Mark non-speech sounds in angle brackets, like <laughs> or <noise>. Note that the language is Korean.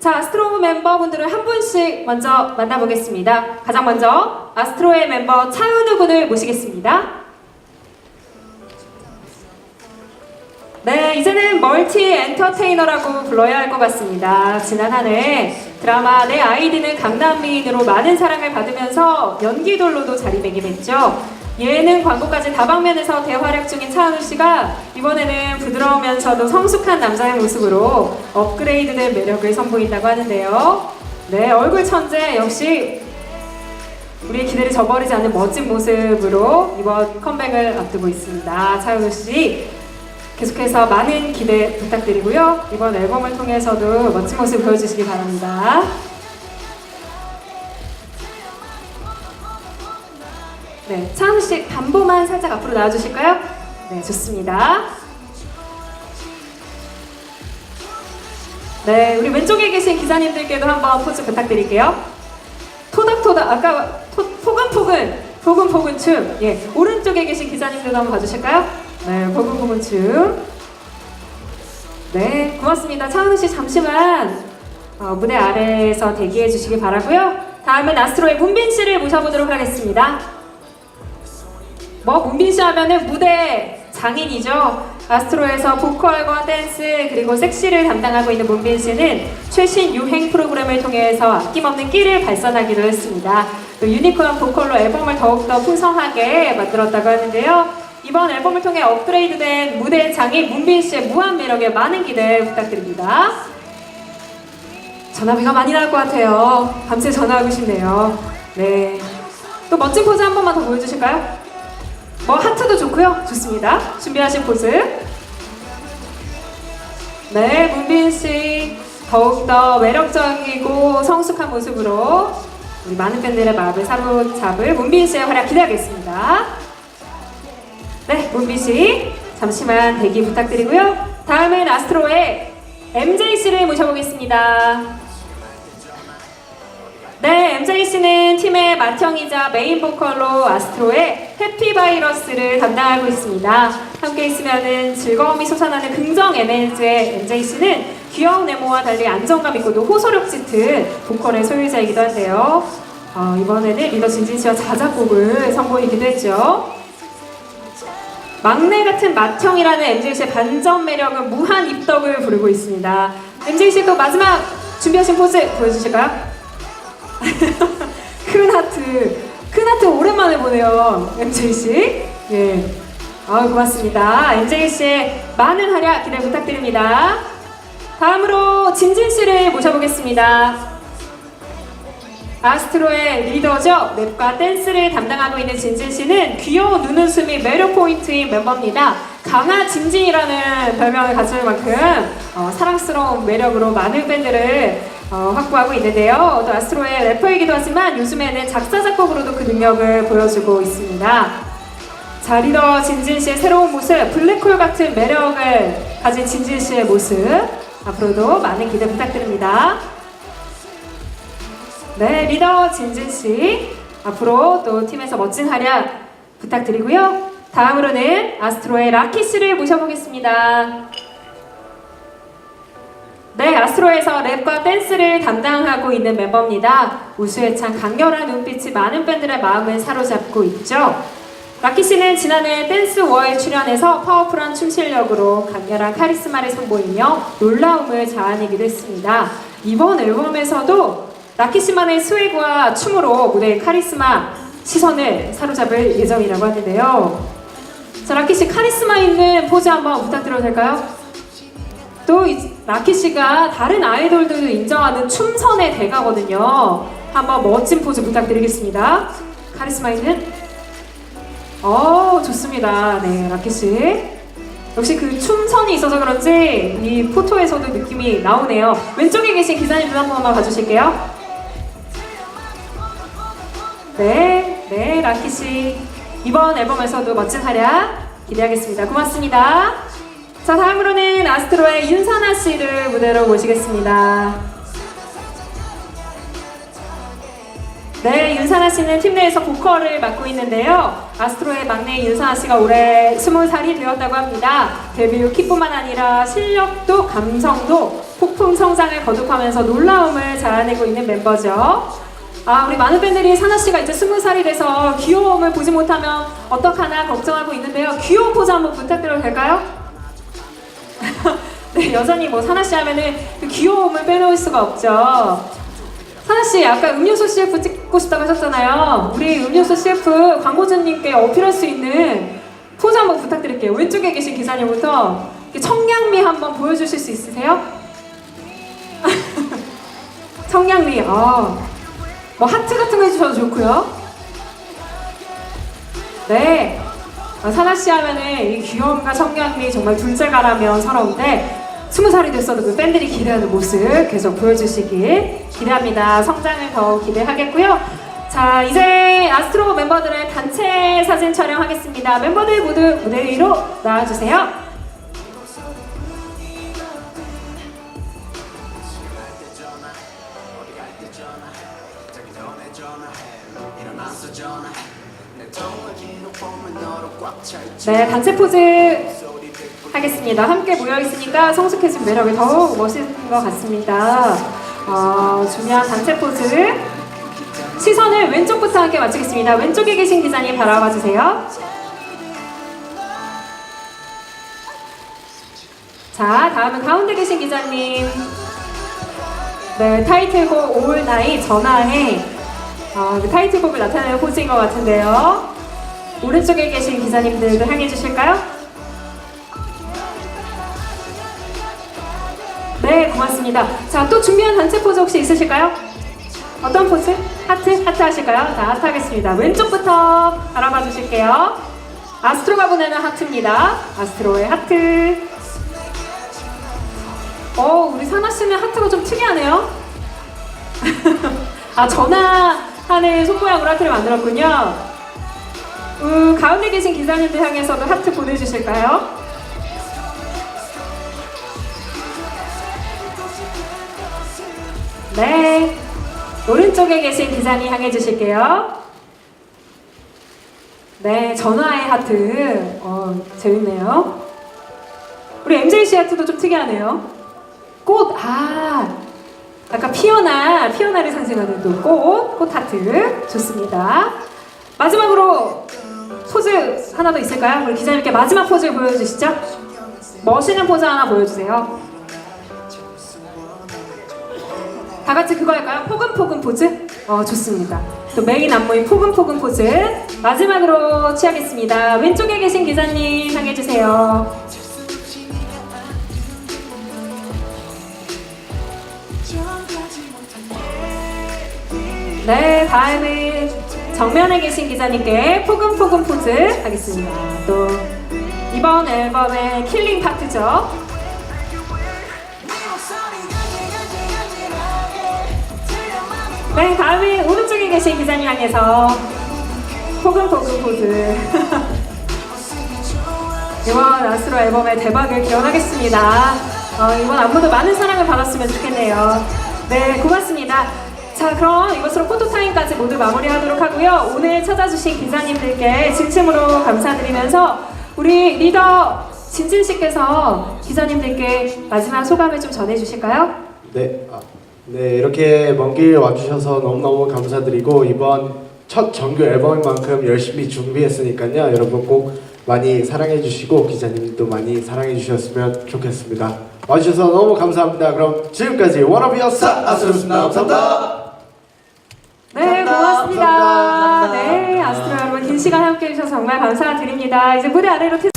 자, 아스트로 멤버분들을 한 분씩 먼저 만나보겠습니다. 가장 먼저 아스트로의 멤버 차은우 군을 모시겠습니다. 네, 이제는 멀티 엔터테이너라고 불러야 할 것 같습니다. 지난 한 해 드라마 내 아이디는 강남미인으로 많은 사랑을 받으면서 연기돌로도 자리매김했죠. 예능 광고까지 다방면에서 대활약 중인 차은우 씨가 이번에는 부드러우면서도 성숙한 남자의 모습으로 업그레이드된 매력을 선보인다고 하는데요. 네, 얼굴 천재 역시 우리의 기대를 저버리지 않는 멋진 모습으로 이번 컴백을 앞두고 있습니다. 차은우 씨 계속해서 많은 기대 부탁드리고요. 이번 앨범을 통해서도 멋진 모습 보여주시기 바랍니다. 네, 차은우 씨 반보만 살짝 앞으로 나와주실까요? 네, 좋습니다. 네, 우리 왼쪽에 계신 기자님들께도 한번 포즈 부탁드릴게요. 토닥토닥, 아까 토, 포근포근, 포근포근 춤. 예, 오른쪽에 계신 기자님들도 한번 봐주실까요? 네, 포근포근 춤. 네, 고맙습니다. 차은우 씨 잠시만 어, 무대 아래에서 대기해 주시기 바라고요. 다음은 아스트로의 문빈 씨를 모셔보도록 하겠습니다. 뭐 문빈 씨 하면은 무대 장인이죠. 아스트로에서 보컬과 댄스 그리고 섹시를 담당하고 있는 문빈 씨는 최신 유행 프로그램을 통해서 아낌없는 끼를 발산하기도 했습니다. 또 유니크한 보컬로 앨범을 더욱더 풍성하게 만들었다고 하는데요. 이번 앨범을 통해 업그레이드된 무대 장인 문빈 씨의 무한 매력에 많은 기대 부탁드립니다. 전화비가 많이 나올 것 같아요. 밤새 전화하고 싶네요. 네. 또 멋진 포즈 한 번만 더 보여주실까요? 뭐 하트도 좋고요. 좋습니다. 준비하신 포즈. 네, 문빈 씨 더욱더 매력적이고 성숙한 모습으로 우리 많은 팬들의 마음을 사로잡을 문빈 씨의 활약 기대하겠습니다. 네, 문빈 씨 잠시만 대기 부탁드리고요. 다음은 아스트로의 MJ 씨를 모셔보겠습니다. 네, MJ 씨는 맏형이자 메인 보컬로 아스트로의 해피바이러스를 담당하고 있습니다. 함께 있으면은 즐거움이 솟아나는 긍정 에너지의 MJ 씨는 귀여운 외모와 달리 안정감 있고도 호소력 짙은 보컬의 소유자이기도 한데요. 어, 이번에는 리더 진진 씨와 자작곡을 선보이기도 했죠. 막내 같은 맏형이라는 MJ 씨의 반전 매력은 무한 입덕을 부르고 있습니다. MJ 씨 또 마지막 준비하신 포즈 보여주실까요? <laughs> 큰 하트. 큰 하트 오랜만에 보네요. MJ 씨. 예. 아, 고맙습니다. MJ 씨의 많은 활약 기대 부탁드립니다. 다음으로 진진 씨를 모셔보겠습니다. 아스트로의 리더죠. 랩과 댄스를 담당하고 있는 진진 씨는 귀여운 눈웃음이 매력 포인트인 멤버입니다. 강아 진진이라는 별명을 가질 만큼 어, 사랑스러운 매력으로 많은 팬들을 어, 확보하고 있는데요. 또 아스트로의 래퍼이기도 하지만 요즘에는 작사 작곡으로도 그 능력을 보여주고 있습니다. 자 리더 진진 씨의 새로운 모습, 블랙홀 같은 매력을 가진 진진 씨의 모습 앞으로도 많은 기대 부탁드립니다. 네, 리더 진진 씨 앞으로 또 팀에서 멋진 활약 부탁드리고요. 다음으로는 아스트로의 라키 씨를 모셔보겠습니다. 네, 아스트로에서 랩과 댄스를 담당하고 있는 멤버입니다. 우수에 찬 강렬한 눈빛이 많은 팬들의 마음을 사로잡고 있죠. 라키 씨는 지난해 댄스 워에 출연해서 파워풀한 춤 실력으로 강렬한 카리스마를 선보이며 놀라움을 자아내기도 했습니다. 이번 앨범에서도 라키 씨만의 스웨그와 춤으로 무대의 카리스마 시선을 사로잡을 예정이라고 하는데요. 자, 라키 씨 카리스마 있는 포즈 한번 부탁드려도 될까요? 또 이- 라키 씨가 다른 아이돌들도 인정하는 춤선의 대가거든요. 한번 멋진 포즈 부탁드리겠습니다. 카리스마 있는 어 좋습니다. 네 라키 씨 역시 그 춤선이 있어서 그런지 이 포토에서도 느낌이 나오네요. 왼쪽에 계신 기자님들 한 번만 봐주실게요. 네, 네 라키 씨 이번 앨범에서도 멋진 활약 기대하겠습니다. 고맙습니다. 자 다음으로는 아스트로의 윤선아 씨를 무대로 모시겠습니다. 네, 윤사나 씨는 팀 내에서 보컬을 맡고 있는데요. 아스트로의 막내 윤사나 씨가 올해 20살이 되었다고 합니다. 데뷔 후 키뿐만 아니라 실력도 감성도 폭풍 성장을 거듭하면서 놀라움을 자아내고 있는 멤버죠. 아, 우리 많은 팬들이 사나 씨가 이제 스무 살이 돼서 귀여움을 보지 못하면 어떡하나 걱정하고 있는데요. 귀여운 포즈 한번 부탁드려도 될까요? 네, 여전히 뭐 사나 씨 하면은 그 귀여움을 빼놓을 수가 없죠. 사나 씨, 아까 음료수 CF 찍고 싶다고 하셨잖아요. 우리 음료수 CF 광고주님께 어필할 수 있는 포즈 한번 부탁드릴게요. 왼쪽에 계신 기사님부터 청량미 한번 보여주실 수 있으세요? <laughs> 청량미, 아, 뭐 하트 같은 거 해주셔도 좋고요. 네, 아, 사나 씨 하면은 이 귀여움과 청량미 정말 둘째 가라면 서러운데 스무 살이 됐어도 그 팬들이 기대하는 모습 계속 보여주시길 기대합니다. 성장을 더 기대하겠고요. 자, 이제 아스트로 멤버들의 단체 사진 촬영하겠습니다. 멤버들 모두 무대 위로 나와주세요. 네, 단체 포즈 하겠습니다. 함께 모여 있으니까 성숙해진 매력이 더욱 멋있는 것 같습니다. 어, 중요한 단체 포즈. 시선을 왼쪽부터 함께 맞추겠습니다. 왼쪽에 계신 기자님 바라봐 주세요. 자, 다음은 가운데 계신 기자님. 네, 타이틀곡 올 나이 전화해. 어, 그 타이틀곡을 나타내는 포즈인 것 같은데요. 오른쪽에 계신 기자님들도 향해 주실까요? 네, 고맙습니다. 자, 또 준비한 단체 포즈 혹시 있으실까요? 어떤 포즈? 하트? 하트 하실까요? 자, 하트 하겠습니다. 왼쪽부터 알아봐 주실게요. 아스트로가 보내는 하트입니다. 아스트로의 하트. 어, 우리 사나 씨는 하트가 좀 특이하네요. <laughs> 아, 전화하는 손모양으로 하트를 만들었군요. 음, 가운데 계신 기자님들 향해서도 하트 보내주실까요? 네. 오른쪽에 계신 기자님 향해 주실게요. 네, 전화의 하트. 어, 재밌네요. 우리 MJC 하트도 좀 특이하네요. 꽃, 아, 아까 피어나, 피어나를 상징하는 또 꽃, 꽃 하트. 좋습니다. 마지막으로 포즈 하나 더 있을까요? 우리 기자님께 마지막 포즈 보여주시죠. 멋있는 포즈 하나 보여주세요. 다 같이 그거 할까요? 포근포근 포즈? 어, 좋습니다. 또 메인 안무인 포근포근 포즈. 마지막으로 취하겠습니다. 왼쪽에 계신 기자님 향해주세요. 네, 다음은 정면에 계신 기자님께 포근포근 포즈 하겠습니다. 또 이번 앨범의 킬링 파트죠. 네, 다음에 오른쪽에 계신 기자님 향해서 포근포근 포즈. <laughs> 이번 아스트로 앨범의 대박을 기원하겠습니다. 어, 이번 안무도 많은 사랑을 받았으면 좋겠네요. 네, 고맙습니다. 자, 그럼 이것으로 포토타임까지 모두 마무리하도록 하고요. 오늘 찾아주신 기자님들께 진심으로 감사드리면서 우리 리더 진진 씨께서 기자님들께 마지막 소감을 좀 전해주실까요? 네, 아, 네 이렇게 먼 길 와주셔서 너무너무 감사드리고 이번 첫 정규 앨범인 만큼 열심히 준비했으니까요 여러분 꼭 많이 사랑해주시고 기자님도 많이 사랑해주셨으면 좋겠습니다 와주셔서 너무 감사합니다 그럼 지금까지 워너비였어 아스로스입니다 감사합니다 네, 감사합니다. 고맙습니다. 감사합니다. 네, 아스트로 여러분 긴 시간 함께 해 주셔서 정말 감사드립니다. 이제 무대 아래로 퇴...